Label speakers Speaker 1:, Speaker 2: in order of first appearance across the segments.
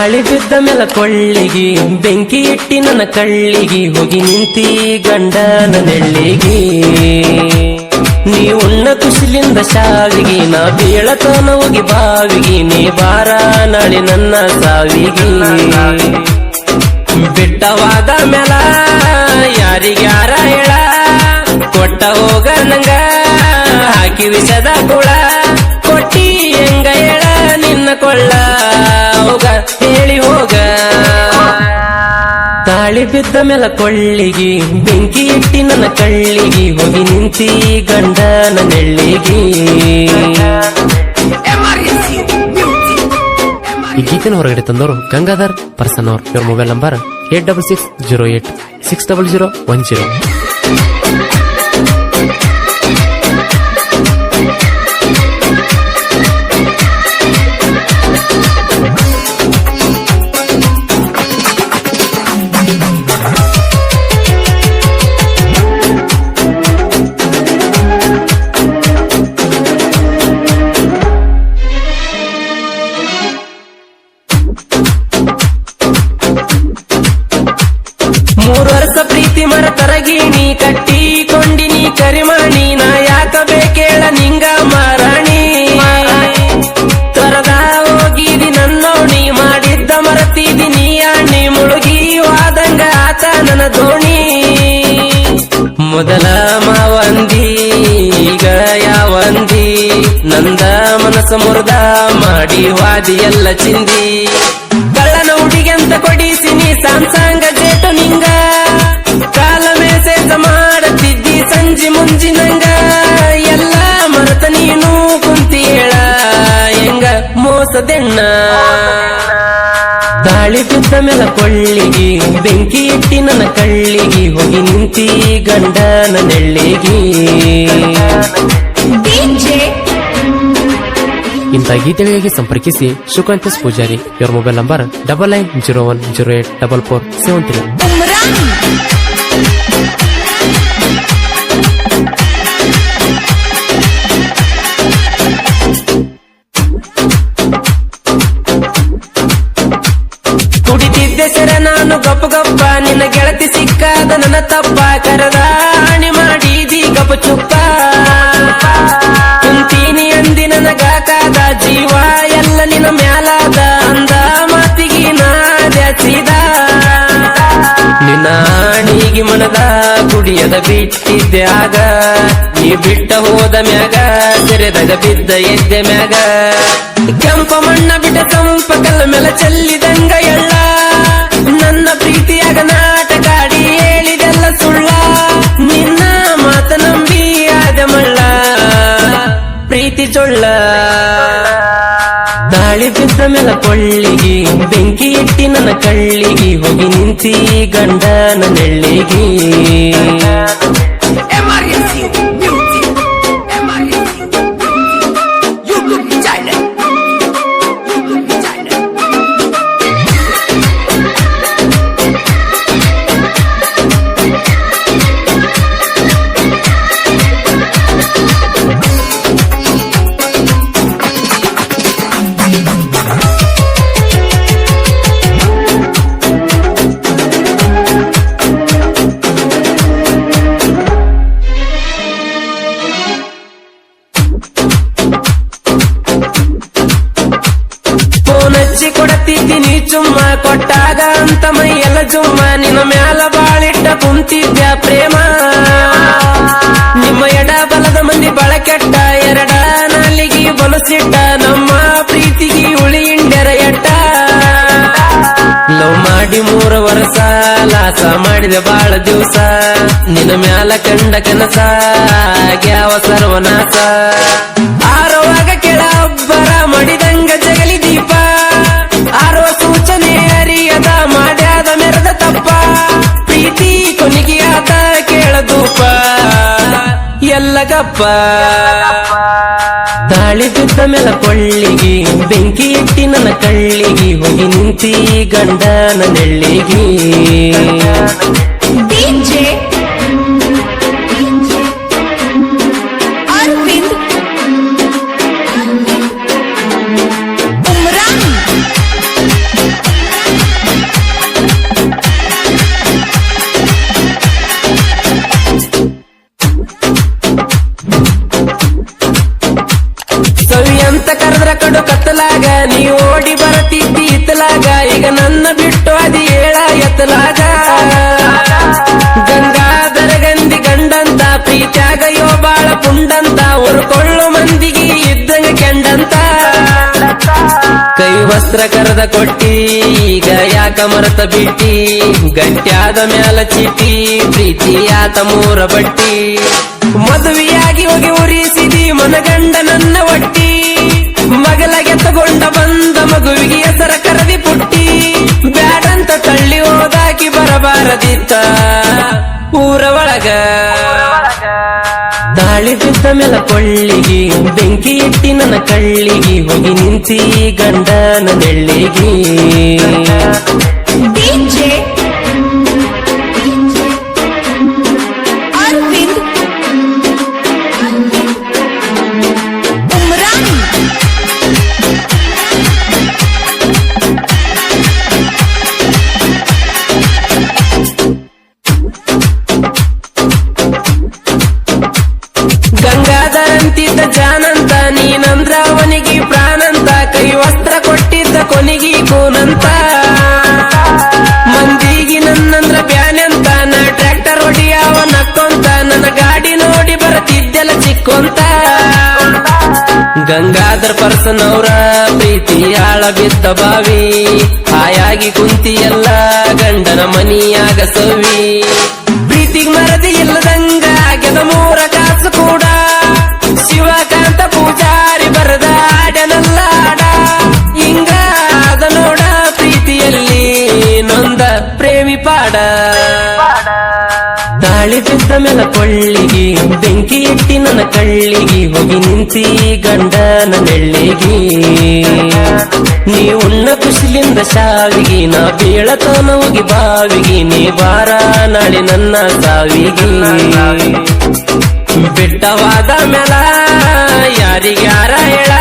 Speaker 1: ತಾಳಿ ಬಿದ್ದ ಮೇಲೆ ಕೊಳ್ಳಿಗಿ ಬೆಂಕಿ ಇಟ್ಟಿ ನನ್ನ ಕಳ್ಳಿಗಿ, ಹೋಗಿ ನಿಂತಿ ಗಂಡನ ನೆಳ್ಳಿಗಿ. ನೀ ಉಣ್ಣ ಕುಸಿಲಿಂದ ಶಾವಿಗಿ ನಾ ಬೀಳತನ ಹೋಗಿ ಬಾವಿಗಿ, ನೀ ಬಾರ ನಾಳೆ ನನ್ನ ಸಾವಿಗಿ. ಬಿಟ್ಟವಾದ ಮೇಲ, ಯಾರಿಗ್ಯಾರ ಹೇಳ ಕೊಟ್ಟ ಹೋಗ ನಂಗ, ಹಾಕಿ ವಿಷದ ಕುಳ. ಕೊಟ್ಟಿ ಹೆಂಗ ಹೇಳ ನಿನ್ನ ಕೊಳ್ಳ ಬಿದ್ದ ಮೇಲೆ ಕೊಳ್ಳಿಗಿ, ಬೆಂಕಿ ಇಟ್ಟಿ ನನ್ನ ಕಳ್ಳಿಗಿ, ಹೋಗಿ ನಿಂತಿ ಗಂಡನ ನೆಳ್ಳಿಗಿ
Speaker 2: ಈ ಗೀತನ ಹೊರಗಡೆ ತಂದವರು ಗಂಗಾಧರ್ ಪರ್ಸನ್ ಅವ್ರ ಇವ್ರ mobile number eight double six zero eight six double zero one zero.
Speaker 1: ನಂದ ಮನಸ್ಸ ಮುರ್ದ ಮಾಡಿ ವಾದಿ ಎಲ್ಲ ಚಿಂದಿ. ಕಳ್ಳನ ಹುಡುಗಿಯಂತ ಕೊಡಿಸಿನಿ ಸಾಂಸಾಂಗ ಜೇಟು ನಿಂಗ. ಕಾಲ ಮೆಸೇಜ ಮಾಡತಿದ್ದಿ ಸಂಜಿ ಮುಂಜಿ ನಂಗ ಎಲ್ಲ ಮರತ ನೀನು ಕುಂತಿ ಹೇಳ, ಹೆಂಗ ಮೋಸದೆಣ್ಣ. ದಾಳಿ ಬಿದ್ದ ಮೇಲೆ ಕೊಳ್ಳಿಗಿ, ಬೆಂಕಿ ಇಟ್ಟಿ ನನ್ನ ಕಳ್ಳಿಗಿ, ಹೋಗಿ ನಿಂತಿ ಗಂಡನ ನೆಳ್ಳಿಗಿ.
Speaker 2: ಇಂಥ ಗೀತೆಗಳಿಗೆ ಸಂಪರ್ಕಿಸಿ ಶುಕಾಂತ ಪೂಜಾರಿ. ಇವರ mobile number double nine zero one zero eight double four seven three
Speaker 1: ಕುಡಿತಿದ್ದೆ ಸರ ನಾನು ಗಪ್ಪ ಗಪ್ಪ, ನಿನ್ನ ಗೆಳತಿ ಸಿಕ್ಕಾದ ನನ್ನ ತಪ್ಪ ಕರದ ಹಾಣಿ ಮಾಡಿದಿ ಗಪ ಮನದ ಕುಡಿಯದ ಬಿಟ್ಟಿದ್ದೆ ಆಗ. ನೀ ಬಿಟ್ಟ ಹೋದ ಮ್ಯಾಗ ತೆರೆದಾಗ ಬಿದ್ದ ಎದ್ದೆ ಮ್ಯಾಗ. ಕೆಂಪ ಮಣ್ಣ ಬಿಟ್ಟ ಕಂಪ ಕಲ್ಲ ಮೇಲೆ ಚೆಲ್ಲಿದಂಗ ಎಳ್ಳ. ನನ್ನ ಪ್ರೀತಿಯಾಗ ನಾಟಕಾಡಿ ಹೇಳಿದೆಲ್ಲ ಸುಳ್ಳ. ನಿನ್ನ ಮಾತ ನಂಬಿ ಆದ ಮಳ್ಳ. ಪ್ರೀತಿ ಚೊಳ್ಳ. ದಾಳಿ ಬಿದ್ದ ಮೇಲ ಪೊಳ್ಳಿಗೆ ಬೆಂಕಿ ನನ್ನ ಕಳ್ಳಿಗಿ ಹೋಗಿ ನಿಂತಿ ಗಂಡನ ನೆಳ್ಳಿಗಿ. ಕೊಡತಿದ್ದೀನಿ ಚುಮ್ಮ ಕೊಟ್ಟಾಗ ಅಂತ ಎಲ್ಲ ಚುಮ್ಮ ನಿನ್ನ ಮ್ಯಾಲ ಬಾಳಿಟ್ಟ ಕುಂತಿದ್ದ ಪ್ರೇಮ? ನಿಮ್ಮ ಎಡ ಬಲದ ಮಂದಿ ಬಳ ಕೆಟ್ಟ ಎರಡ ನಾಲಿಗೆ ಬಲಸಿಟ್ಟ. ನಮ್ಮ ಪ್ರೀತಿಗೆ ಉಳಿ ಇಂಡ್ಯರ ಎಟ್ಟ? ಲವ್ ಮಾಡಿ ಮೂರ ವರ್ಷ, ಲಾಸ ಮಾಡಿದ ಬಾಳ ದಿವಸ. ನಿನ್ನ ಮ್ಯಾಲ ಕಂಡ ಕನಸ, ಆಗ್ಯಾವ ಸರ್ವನಾಶ. ಆರವಾಗ ಕೆಳ ಒಬ್ಬರ ಮಡಿದಂಗ ಜಗಲಿ ಮೆರೆದ ಪ್ರೀತಿ ಕೊನೆಗೆ ಆತ ಕೇಳದೂಪ ಎಲ್ಲಗಪ್ಪ ದಾಳಿ ಬಿದ್ದ ಮೇಲ ಕೊಳ್ಳಿಗಿ, ಬೆಂಕಿ ಇಟ್ಟಿ ನನ್ನ ಕಳ್ಳಿಗಿ, ಹೋಗಿ ನಿಂತಿ ಗಂಡನ ನೆಳ್ಳಿಗಿ ವಸ್ತ್ರ ಕರೆದ ಕೊಟ್ಟಿ, ಈಗ ಯಾಕ ಮರತ ಬಿಟ್ಟಿ? ಗಂಟ್ಯಾದ ಮ್ಯಾಲ ಚೀಟಿ ಪ್ರೀತಿ ಆತ ಮೂರ ಬಟ್ಟಿ. ಮದುವೆಯಾಗಿ ಹೋಗಿ ಉರಿಸಿದಿ ಮನಗಂಡ ನನ್ನ ಒಟ್ಟಿ. ಮಗಲಗೆ ತಗೊಂಡ ಬಂದ ಮಗುವಿಗೆ ಹೆಸರ ಕರದಿ ಪುಟ್ಟಿ. ಬ್ಯಾಡಂತ ತಳ್ಳಿ ಹೋದಾಕಿ ಬರಬಾರದಿತ್ತ. ಊರ ಒಳಗ. ತಾಳಿ ಬಿದ್ದ ಮೇಲೆ ಕೊಳ್ಳಿಗಿ ಬೆಂಕಿ ಇಟ್ಟಿ ನನ್ನ ಕಳ್ಳಿಗಿ ಹೋಗಿ ನಿಂತಿ ಗಂಡನ ನೆಳ್ಳಿಗಿ ಗಂಗಾಧರ್ ಪರ್ಸನ್ ಅವರ ಪ್ರೀತಿ ಆಳ ಬಿದ್ದ ಬಾವಿ. ಹಾಯಾಗಿ ಕುಂತಿಯಲ್ಲ ಗಂಡನ ಮನಿಯಾಗ ಸವಿ. ಪ್ರೀತಿ ಮರದಿ ಇಲ್ಲದಂಗ ಗೆದ ಮೂರ ಕಾಸು ಕೂಡ. ಶಿವಕಾಂತ ಪೂಜಾರಿ ಬರದ ಹಿಂಗ ಅದ ನೋಡ ಪ್ರೀತಿಯಲ್ಲಿ ನೊಂದ ಪ್ರೇಮಿ ಪಾಡ. ತಾಳಿ ಬಿದ್ದ ಮೇಲ ಕೊಳ್ಳಿಗಿ, ಬೆಂಕಿ ಇಟ್ಟಿ ನನ್ನ ಕಳ್ಳಿಗಿ ಹೋಗಿ ನಿಂತಿ ಗಂಡನ ನೆಳ್ಳಿಗಿ ನೀ ಉಣ್ಣ ಕುಶಿಲಿಂದ ಸಾವಿಗಿ ನಾ ಬೀಳತನ ಹೋಗಿ ಬಾವಿಗಿ, ನೀ ಬಾರ ನಾಳೆ ನನ್ನ ಸಾವಿಗಿ. ಬಿಟ್ಟವಾದ ಮೇಲ ಯಾರಿಗ್ಯಾರ ಹೇಳ,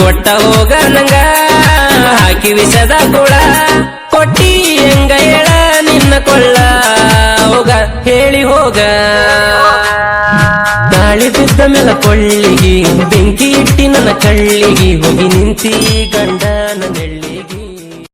Speaker 1: ಕೊಟ್ಟ ಹೋಗ ನಂಗ, ಹಾಕಿ ವಿಷದ ಕೂಡ ನನ್ನ ಕೊಳ್ಳಿಗೆ ಬೆಂಕಿ ಇಟ್ಟಿ ನನ್ನ ಕಳ್ಳಿಗೆ ಹೋಗಿ ನಿಂತಿ ಗಂಡನ